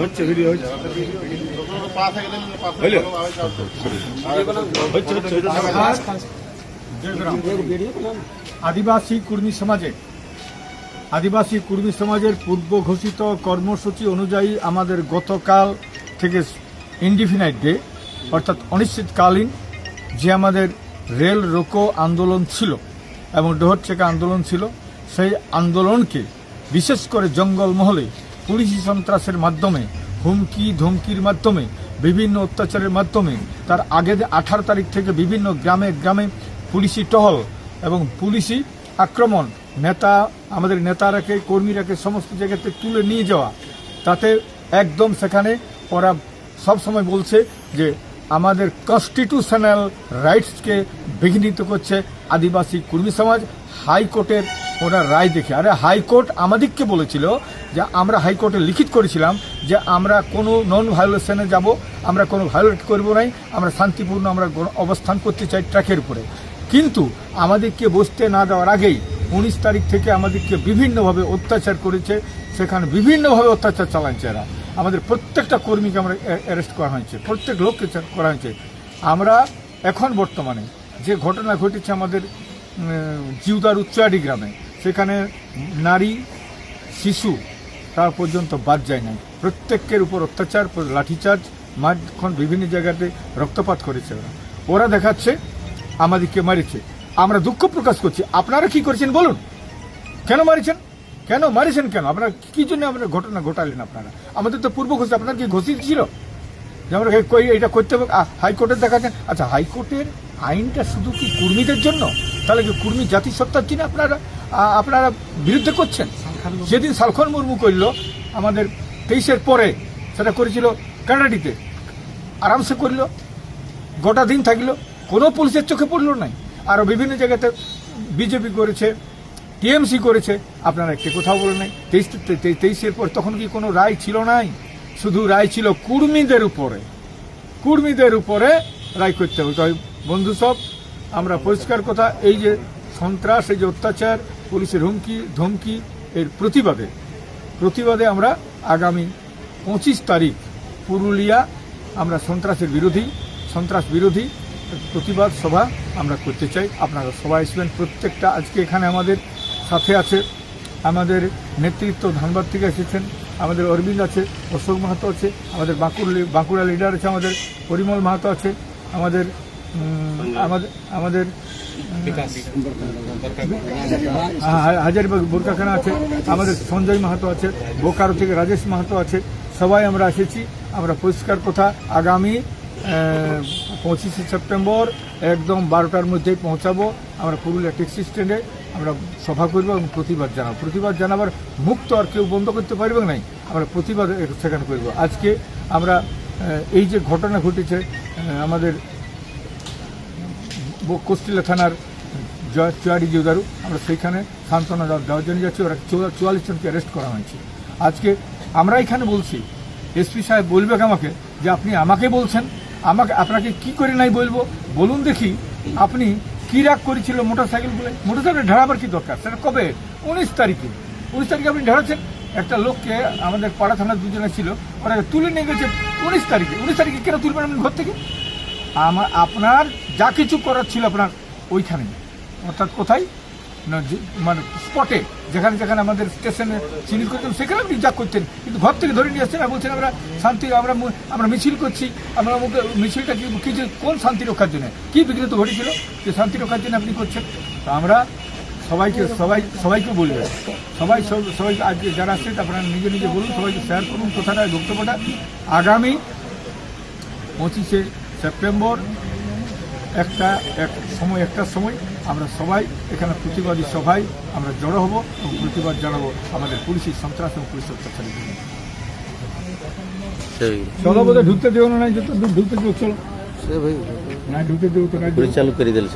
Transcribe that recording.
হচ্ছে ভিডিও হচ্ছে? হচ্ছে হচ্ছে আদিবাসী কুর্মী সমাজে, আদিবাসী কুর্মী সমাজের পূর্ব ঘোষিত কর্মসূচি অনুযায়ী আমাদের গতকাল থেকে ইনডিফিনাইট ডে অর্থাৎ অনিশ্চিতকালীন যে আমাদের রেল রোকো আন্দোলন ছিল এবং ডোহর চেকা আন্দোলন ছিল, সেই আন্দোলনকে বিশেষ করে জঙ্গলমহলে পুলিশি সন্ত্রাসের মাধ্যমে, হুমকি, ধমকির মাধ্যমে, বিভিন্ন অত্যাচারের মাধ্যমে, তার আগে আঠারো তারিখ থেকে বিভিন্ন গ্রামে গ্রামে পুলিশি টহল এবং পুলিশি আক্রমণ, নেতা, আমাদের নেতারাকে, কর্মীরাকে সমস্ত জায়গাতে তুলে নিয়ে যাওয়া, তাতে একদম সেখানে ওরা সবসময় বলছে যে আমাদের কনস্টিটিউশনাল রাইটসকে বিঘ্নিত করছে আদিবাসী কর্মী সমাজ, হাইকোর্টের ওরা রায় দেখে। আরে হাইকোর্ট আমাদেরকে বলেছিল যে আমরা হাইকোর্টে লিখিত করেছিলাম যে আমরা কোনো নন ভায়োলেশনে যাব, আমরা কোনো ভায়োলেট করব নাই, আমরা শান্তিপূর্ণ আমরা অবস্থান করতে চাই ট্র্যাকের উপরে। কিন্তু আমাদেরকে বসতে না দেওয়ার আগেই উনিশ তারিখ থেকে আমাদেরকে বিভিন্নভাবে অত্যাচার করেছে, সেখানে বিভিন্নভাবে অত্যাচার চালাচ্ছে এরা। আমাদের প্রত্যেকটা কর্মীকে আমরা অ্যারেস্ট করা হয়েছে, প্রত্যেক লোককে করা হয়েছে। আমরা এখন বর্তমানে যে ঘটনা ঘটেছে আমাদের জিউদার উচ্চাডি গ্রামে সেখানে নারী শিশু তার পর্যন্ত বাদ যায় নাই। প্রত্যেকের উপর অত্যাচার লাঠিচার্জ মাঝখন বিভিন্ন জায়গাতে রক্তপাত করেছে ওরা। ওরা দেখাচ্ছে আমাদেরকে মারিছে। আমরা দুঃখ প্রকাশ করছি। আপনারা কি করেছেন বলুন? কেন মারিছেন? কেন মারিছেন কেন? আপনারা কি জন্য আপনারা ঘটনা ঘটালেন আপনারা? আমাদের তো পূর্ব ঘোষিত আপনার কি ঘোষিত ছিল? যে আমরা এটা করতে হবে? আ, হাইকোর্টের দেখাচ্ছেন। আচ্ছা হাইকোর্টের আইনটা শুধু কি কর্মীদের জন্য? তাহলে কি কর্মী জাতিসত্তার জন্য আপনারা আপনারা বিরুদ্ধে করছেন। যেদিন সালখন মুর্মু করল আমাদের তেইশের পরে সেটা করেছিল কানাডিতে আরামসে করল গোটা দিন থাকল কোনো পুলিশের চোখে পড়ল নাই। আরও বিভিন্ন জায়গাতে বিজেপি করেছে টিএমসি করেছে আপনারা একটি কোথাও বলে নাই। তেইশ তেইশের পর তখন কি কোনো রায় ছিল নাই? শুধু রায় ছিল কুর্মীদের উপরে। কুর্মীদের উপরে রায় করতে হবে। তাই বন্ধু সব আমরা পরিষ্কার কথা এই যে সন্ত্রাস এই যে অত্যাচার পুলিশের হুমকি ধমকি এর প্রতিবাদে। প্রতিবাদে আমরা আগামী পঁচিশ তারিখ পুরুলিয়া আমরা সন্ত্রাসের বিরোধী সন্ত্রাস বিরোধী প্রতিবাদ সভা আমরা করতে চাই। আপনারা সবাই আসবেন প্রত্যেকটা আজকে এখানে আমাদের সাথে আছে। আমাদের নেতৃত্ব ধানবাদ থেকে এসেছেন আমাদের অরবিন্দ আছে অশোক মাহাতো আছে আমাদের বাঁকুড় বাঁকুড়া লিডার আছে আমাদের পরিমল মাহাতো আছে আমাদের আমাদের আমাদের হাজারিবাগ বোরকাখানা আছে, আমাদের সঞ্জয় মাহাতো আছে, বোকারো থেকে রাজেশ মাহাতো আছে, সবাই আমরা এসেছি, আমরা পরিষ্কার কথা, আগামী পঁচিশে সেপ্টেম্বর একদম বারোটার মধ্যেই পৌঁছাবো, আমরা পুরুলিয়া ট্যাক্সি স্ট্যান্ডে, আমরা সভা করব এবং প্রতিবাদ জানাব। প্রতিবাদ জানাবার মুখ তো আর কেউ বন্ধ করতে পারবে নাই? আমরা প্রতিবাদ সেখানে করব। আজকে আমরা এই যে ঘটনা ঘটেছে আমাদের কুষ্টিলা থানার জয় চুয়ারি জিউদারু। আমরা সেইখানে সান্ত্বনা দেওয়া- দেওয়ার জন্য যাচ্ছি। ওরা চুয়াল্লিশ জনকে অ্যারেস্ট করা হয়েছে। আজকে আমরা এখানে বলছি এসপি সাহেব বলবে আমাকে যে আপনি আমাকে বলছেন, আমাকে আপনাকে কি করে নাই বলব? বলুন দেখি, আপনি কি রাগ করেছিল মোটর সাইকেল বলে মোটর সাইকেল ঢাড়াবার কি দরকার? সেটা কবে? উনিশ তারিখে। উনিশ তারিখে আপনি ঢাড়াচ্ছেন একটা লোককে আমাদের পাড়া থানার দুজনে ছিল, ওরা তুলে নিয়ে গেছে উনিশ তারিখে। উনিশ তারিখে কেন তুলবেন আপনি ঘর থেকে? আমার, আপনার যা কিছু করার ছিল আপনার ওইখানে। অর্থাৎ কোথায়? না মানে স্পটে, যেখানে যেখানে আমাদের স্টেশনে চিনিল করতেন, সেখানে আপনি যা করতেন। কিন্তু ঘর থেকে ধরে নিয়ে আসছেন, আর বলছেন আমরা শান্তি, আমরা আমরা মিছিল করছি, আমরা মিছিলটা কি কি যে কোন শান্তি রক্ষার জন্য? কী বিঘ্নিত ঘটেছিল যে শান্তি রক্ষার জন্য আপনি করছেন? তো আমরা সবাইকে, সবাই, সবাইকে বলবে সবাই, সব- সবাই আজকে যারা আসছে আপনারা নিজে নিজে বলুন, সবাইকে শেয়ার করুন কথাটা, বক্তব্যটা। আগামী পঁচিশে সেপ্টেম্বর একটা এক সময় একটা সময় আমরা সবাই এখানে প্রতিবাদী সভায় আমরা জড়ো হব এবং প্রতিবাদ জানাব আমাদের পুলিশের সন্ত্রাস এবং পুলিশ অত্যাচারের জন্য। চলো ঢুকতে দেবো না ঢুকতে দেবো চলো। না ঢুকতে দেবো তো নাই চালু করে দিল